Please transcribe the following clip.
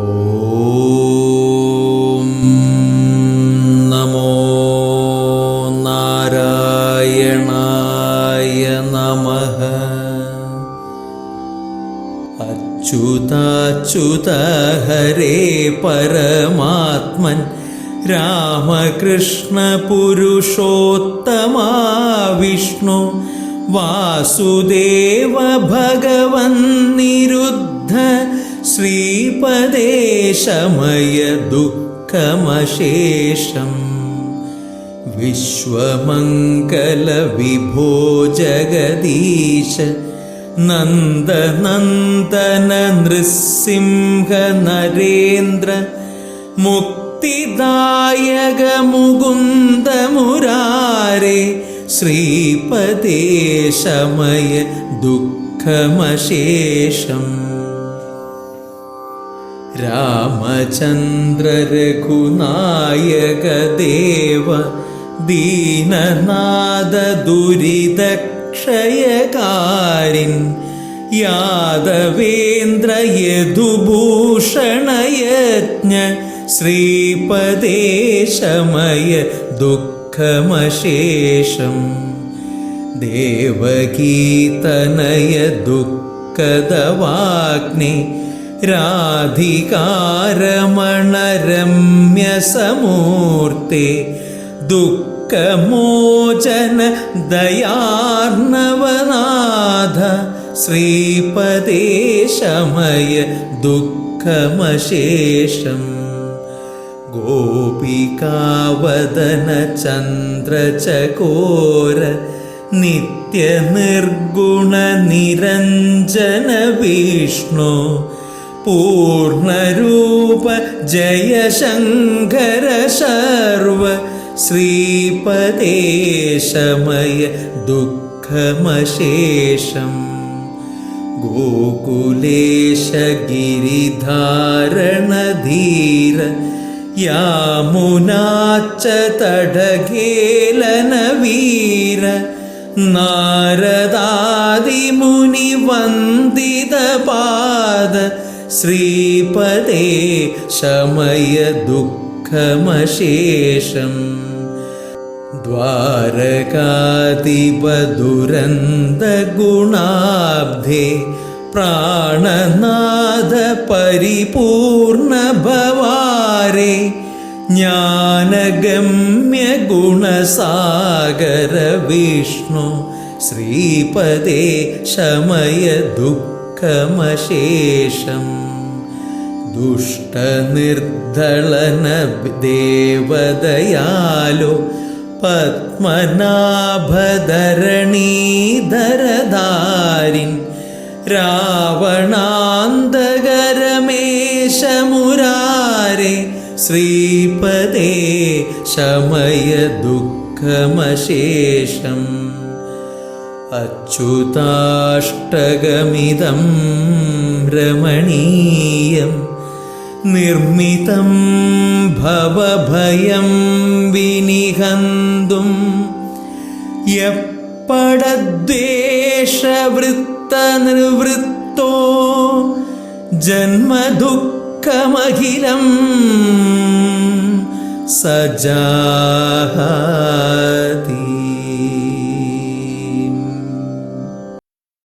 ഓം നമോ നാരായണായ നമ. അച്യുതാച്യുത ഹരേ പരമാത്മൻ രാമകൃഷ്ണ പുരുഷോത്തമ വിഷ്ണു വാസുദേവ ഭഗവന്നീ श्रीपदे शमय दुःखमशेषम् विश्वमङ्गलविभो जगदीश नन्दनन्दन नृसिंह नरेन्द्र मुक्तिदायक मुकुन्द मुरारे श्रीपदे शमय दुःखमशेषम् രാമചന്ദ്ര രഘുനായക ദേവ ദീനനാഥ ദുരിതക്ഷയകാരിൻ യാദവേന്ദ്ര യദുഭൂഷണയജ്ഞ ശ്രീപദേശമയ ദുഃഖമശേഷം ദേവകീതനയ ദുഃഖദവാഗ്നി രാധികാരമണരമ്യസമൂർത്തി ദുഃഖമോചന ദയാർണവനാഥ ശ്രീപദേശമയ ദുഃഖമശേഷം. ഗോപികാവദന ചന്ദ്രചകോര നിത്യനിർഗുണ നിരഞ്ജന വിഷ്ണു जय शङ्कर शर्व श्रीपदे शमय दुःखमशेषम् गोकुलेश गिरिधारणधीर यामुनाच्च तडघेलनवीर नारदादिमुनिवन्दितपाद ശ്രീപദേ ശമയ ദുഃഖമശേഷം. ദ്വാരകാധിപദുരന്തഗുണാബ്ധേ പ്രാണനാഥ പരിപൂർണ ഭവാരേ ജ്ഞാനഗമ്യ വിഷ്ണു ശ്രീപദേ ശമയ ദുഃഖ ദുഃഖമശേഷം ദുഷ്ടനിർദ്ധളന ദേവതയാലോ പത്മനാഭധരണീധരധാരിൻ രാവണാന്തകരമേശമുരാരെ ശ്രീപദേ ശമയ ദുഃഖമശേഷം അച്യുതാഷ്ടകമിതം രമണീയം നിർമ്മിതം ഭവഭയം വിനിഹന്തും. യപ്പടദ്വേഷവൃത്തനിവൃത്തോ ജന്മദുഃഖമഖിലം സജാതി